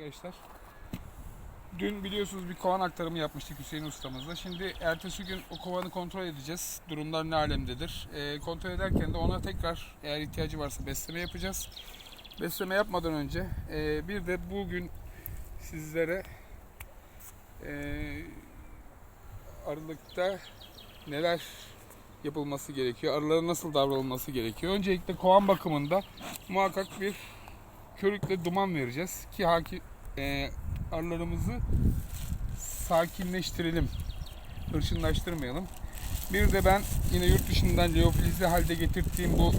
arkadaşlar. Dün biliyorsunuz bir kovan aktarımı yapmıştık Hüseyin ustamızla. Şimdi ertesi gün o kovanı kontrol edeceğiz. Durumlar ne alemdedir. Ee, kontrol ederken de ona tekrar eğer ihtiyacı varsa besleme yapacağız. Besleme yapmadan önce e, bir de bugün sizlere e, Aralık'ta neler yapılması gerekiyor, arılara nasıl davranılması gerekiyor. Öncelikle kovan bakımında muhakkak bir körükle duman vereceğiz ki haki, e, arılarımızı sakinleştirelim, hırçınlaştırmayalım. Bir de ben yine yurt dışından leofilizli halde getirdiğim bu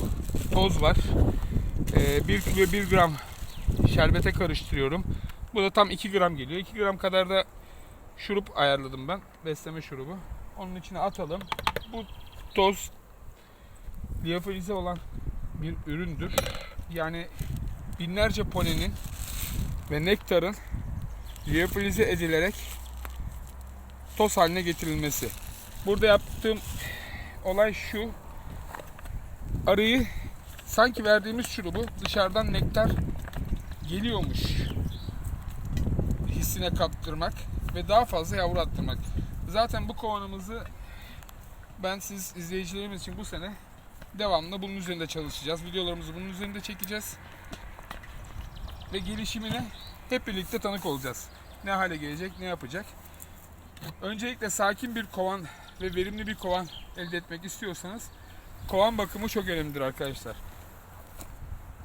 toz var. E, 1 kilo 1 gram şerbete karıştırıyorum. Bu da tam 2 gram geliyor. 2 gram kadar da şurup ayarladım ben. Besleme şurubu. Onun içine atalım. Bu toz liyofilize olan bir üründür. Yani binlerce polenin ve nektarın liyofilize edilerek toz haline getirilmesi. Burada yaptığım olay şu. Arıyı sanki verdiğimiz şurubu dışarıdan nektar geliyormuş hissine kaptırmak ve daha fazla yavru attırmak. Zaten bu kovanımızı ben siz izleyicilerimiz için bu sene devamlı bunun üzerinde çalışacağız. Videolarımızı bunun üzerinde çekeceğiz. Ve gelişimine hep birlikte tanık olacağız. Ne hale gelecek, ne yapacak. Öncelikle sakin bir kovan ve verimli bir kovan elde etmek istiyorsanız kovan bakımı çok önemlidir arkadaşlar.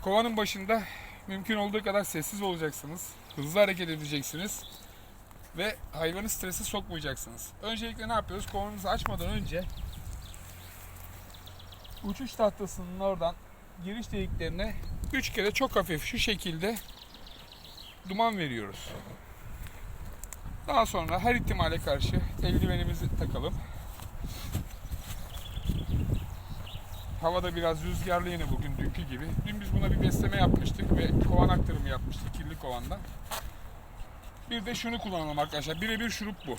Kovanın başında mümkün olduğu kadar sessiz olacaksınız. Hızlı hareket edeceksiniz ve hayvanı strese sokmayacaksınız. Öncelikle ne yapıyoruz? Kovanınızı açmadan önce uçuş tahtasının oradan giriş deliklerine 3 kere çok hafif şu şekilde duman veriyoruz. Daha sonra her ihtimale karşı eldivenimizi takalım. Havada biraz rüzgarlı yine bugün dünkü gibi. Dün biz buna bir besleme yapmıştık ve kovan aktarımı yapmıştık kirli kovandan. Bir de şunu kullanalım arkadaşlar. Birebir şurup bu.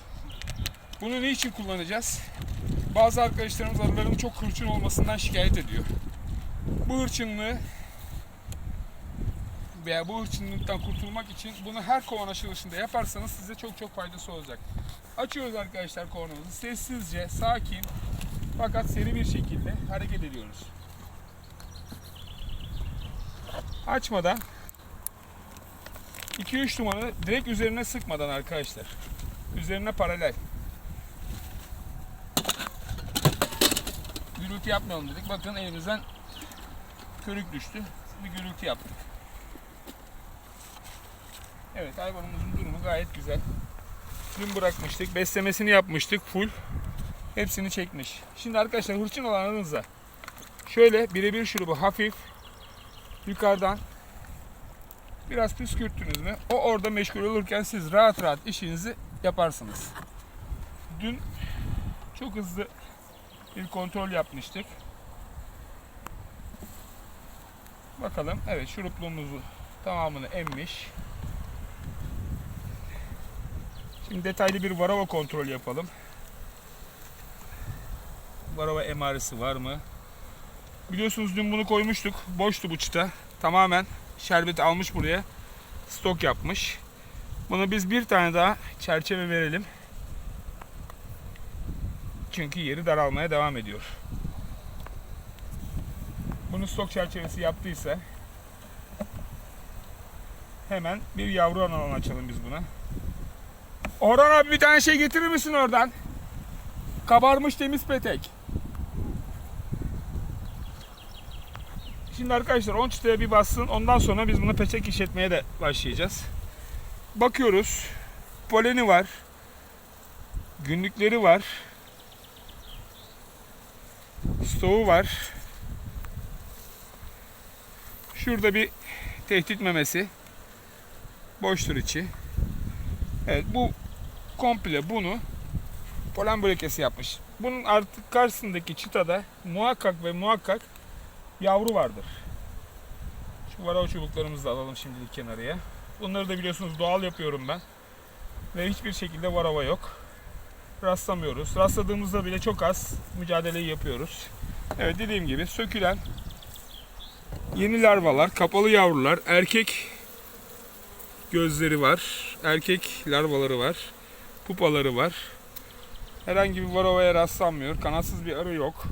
Bunu ne için kullanacağız? Bazı arkadaşlarımız arıların çok hırçın olmasından şikayet ediyor. Bu hırçınlığı veya bu hırçınlıktan kurtulmak için bunu her kovan açılışında yaparsanız size çok çok faydası olacak. Açıyoruz arkadaşlar kovanımızı. Sessizce, sakin fakat seri bir şekilde hareket ediyoruz. Açmadan 2-3 dumanı direkt üzerine sıkmadan arkadaşlar. Üzerine paralel. Gürültü yapmayalım dedik. Bakın elimizden körük düştü. Bir gürültü yaptık. Evet hayvanımızın durumu gayet güzel. Dün bırakmıştık. Beslemesini yapmıştık full. Hepsini çekmiş. Şimdi arkadaşlar hırçın olanınızda şöyle birebir şurubu hafif yukarıdan biraz püskürttünüz mü o orada meşgul olurken siz rahat rahat işinizi yaparsınız. Dün çok hızlı bir kontrol yapmıştık. Bakalım. Evet şurupluğumuzu tamamını emmiş. Şimdi detaylı bir varava kontrol yapalım. Varava emaresi var mı? Biliyorsunuz dün bunu koymuştuk. Boştu bu çıta. Tamamen şerbeti almış buraya. Stok yapmış. Buna biz bir tane daha çerçeve verelim. Çünkü yeri daralmaya devam ediyor. Bunu stok çerçevesi yaptıysa hemen bir yavru alan açalım biz buna. Orhan abi bir tane şey getirir misin oradan? Kabarmış temiz petek. Şimdi arkadaşlar 10 çıtaya bir bassın. Ondan sonra biz buna peçek işletmeye de başlayacağız. Bakıyoruz. Poleni var. Günlükleri var. Stoğu var. Şurada bir tehdit memesi. Boştur içi. Evet bu komple bunu polen bölgesi yapmış. Bunun artık karşısındaki çıtada muhakkak ve muhakkak yavru vardır. Şu varava çubuklarımızı da alalım şimdilik kenarıya. Bunları da biliyorsunuz doğal yapıyorum ben. Ve hiçbir şekilde varava yok. Rastlamıyoruz. Rastladığımızda bile çok az mücadeleyi yapıyoruz. Evet dediğim gibi sökülen yeni larvalar, kapalı yavrular, erkek gözleri var. Erkek larvaları var. Pupaları var. Herhangi bir varovaya rastlanmıyor. Kanatsız bir arı yok.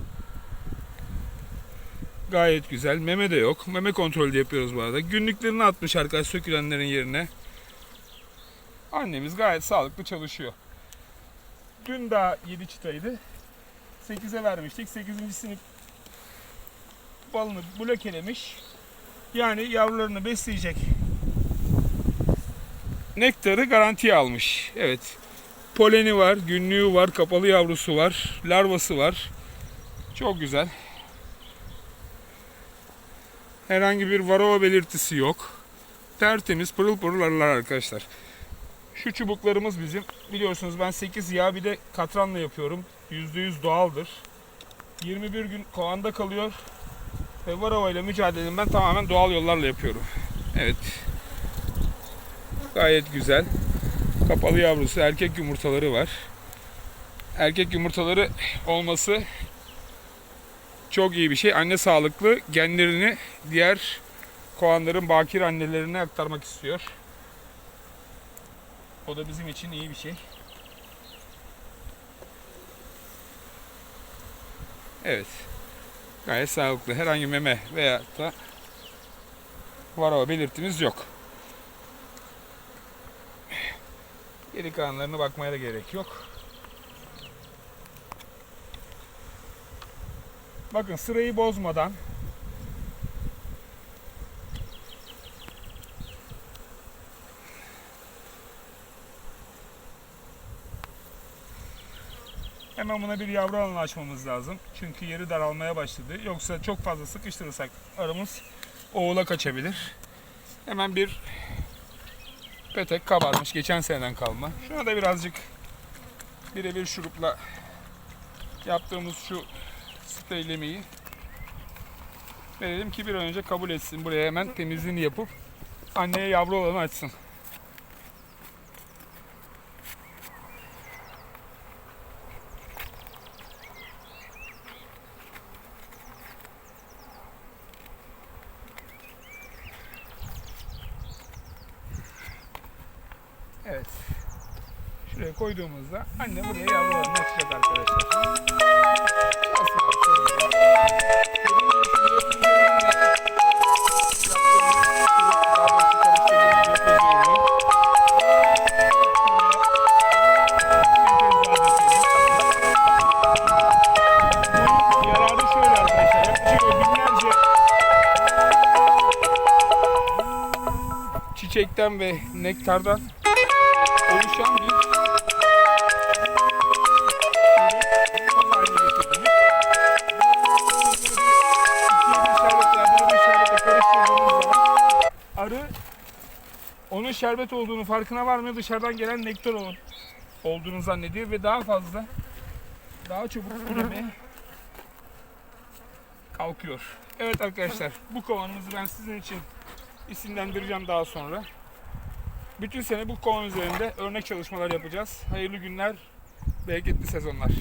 Gayet güzel. Meme de yok. Meme kontrolü yapıyoruz bu arada. Günlüklerini atmış arkadaş sökülenlerin yerine. Annemiz gayet sağlıklı çalışıyor. Dün daha 7 çıtaydı. 8'e vermiştik. 8. sınıf balını blokelemiş. Yani yavrularını besleyecek nektarı garantiye almış. Evet. Poleni var, günlüğü var, kapalı yavrusu var, larvası var. Çok güzel. Herhangi bir varroa belirtisi yok. Tertemiz pırıl pırıl arılar arkadaşlar. Şu çubuklarımız bizim. Biliyorsunuz ben 8 yağ bir de katranla yapıyorum. %100 doğaldır. 21 gün kovanda kalıyor. Ve varroa ile mücadelemi ben tamamen doğal yollarla yapıyorum. Evet. Gayet güzel. Kapalı yavrusu, erkek yumurtaları var. Erkek yumurtaları olması çok iyi bir şey. Anne sağlıklı genlerini diğer kovanların bakir annelerine aktarmak istiyor. O da bizim için iyi bir şey. Evet. Gayet sağlıklı. Herhangi meme veya da varroa belirtimiz yok. Geri kalanlarına bakmaya da gerek yok. Bakın sırayı bozmadan Hemen buna bir yavru alanı açmamız lazım. Çünkü yeri daralmaya başladı. Yoksa çok fazla sıkıştırırsak arımız oğula kaçabilir. Hemen bir petek kabarmış. Geçen seneden kalma. Şuna da birazcık birebir şurupla yaptığımız şu spreylemeyi verelim ki bir önce kabul etsin. Buraya hemen temizliğini yapıp anneye yavru olanı açsın. Evet. Şuraya koyduğumuzda anne buraya yavrularını açacak arkadaşlar. Çiçekten ve nektardan oluşan bir arı onun şerbet olduğunu farkına varmıyor. Dışarıdan gelen nektar ol- olduğunu zannediyor ve daha fazla daha çabuk üremeye kalkıyor. Evet arkadaşlar bu kovanımızı ben sizin için isimlendireceğim daha sonra. Bütün sene bu kovan üzerinde örnek çalışmalar yapacağız. Hayırlı günler, bereketli sezonlar.